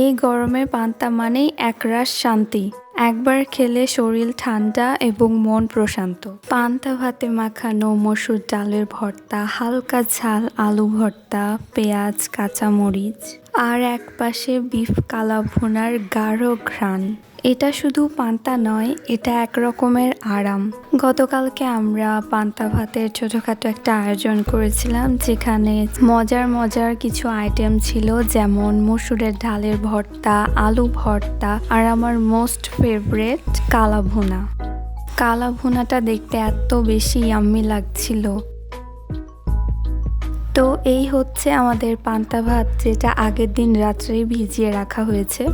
এই গরমে পান্তা মানেই একরাশ শান্তি। একবার খেলে শরীর ঠান্ডা এবং মন প্রশান্ত। পান্তা ভাতে মাখানো মসুর ডালের ভর্তা, হালকা ঝাল আলু ভর্তা, পেঁয়াজ, কাঁচামরিচ। আর এক পাশে বিফ কালা ভুনার গাঢ় ঘ্রাণ। এটা শুধু পান্তা নয়, এটা এক রকমের আরাম। গতকালকে আমরা পান্তা ভাতের ছোটোখাটো একটা আয়োজন করেছিলাম, যেখানে মজার মজার কিছু আইটেম ছিল, যেমন মসুরের ডালের ভর্তা, আলু ভর্তা, আর আমার মোস্ট ফেভারেট কালা ভুনা কালা ভুনাটা দেখতে এত বেশি ইয়াম্মি লাগছিল। তো এই হচ্ছে আমাদের পান্তা ভাত যেটা আগের দিন রাত্রেই ভিজিয়ে রাখা হয়েছে।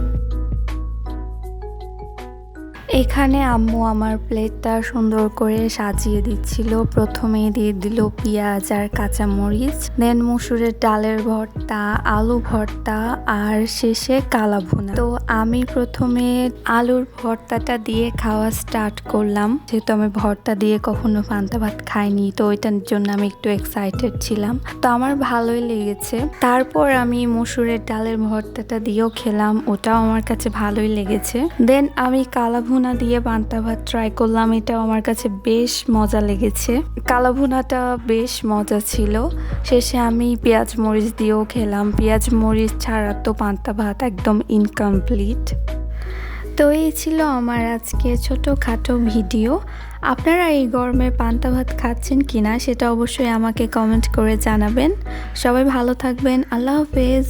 এখানে আম্মু আমার প্লেটটা সুন্দর করে সাজিয়ে দিচ্ছিল। প্রথমেই দিয়ে দিল পেঁয়াজ আর কাঁচামরিচ দেন মুসুরের ডালের ভর্তা, আলু ভর্তা আর শেষে কালা ভুনা। তো আমি প্রথমে আলুর ভর্তাটা দিয়ে খাওয়া স্টার্ট করলাম। যেহেতু আমি ভর্তা দিয়ে কখনো পান্তা ভাত খাইনি, তো ওইটার জন্য আমি একটু এক্সাইটেড ছিলাম। তো আমার ভালোই লেগেছে। তারপর আমি মসুরের ডালের ভর্তাটা দিয়েও খেলাম, ওটাও আমার কাছে ভালোই লেগেছে। দেন আমি কালা ভুনা দিয়ে পান্তা ভাত ট্রাই করলাম, এটাও আমার কাছে বেশ মজা লেগেছে। কালা ভুনাটা বেশ মজা ছিল। শেষে আমি পেঁয়াজ মরিচ দিয়েও খেলাম। পেঁয়াজ মরিচ ছাড়া তো পান্তা ভাত একদম ইনকমপ্লিট তো এই ছিল আমার আজকে ছোটোখাটো ভিডিও। আপনারা এই গরমে পান্তা ভাত খাচ্ছেন কিনা, সেটা অবশ্যই আমাকে কমেন্ট করে জানাবেন। সবাই ভালো থাকবেন। আল্লাহ হাফেজ।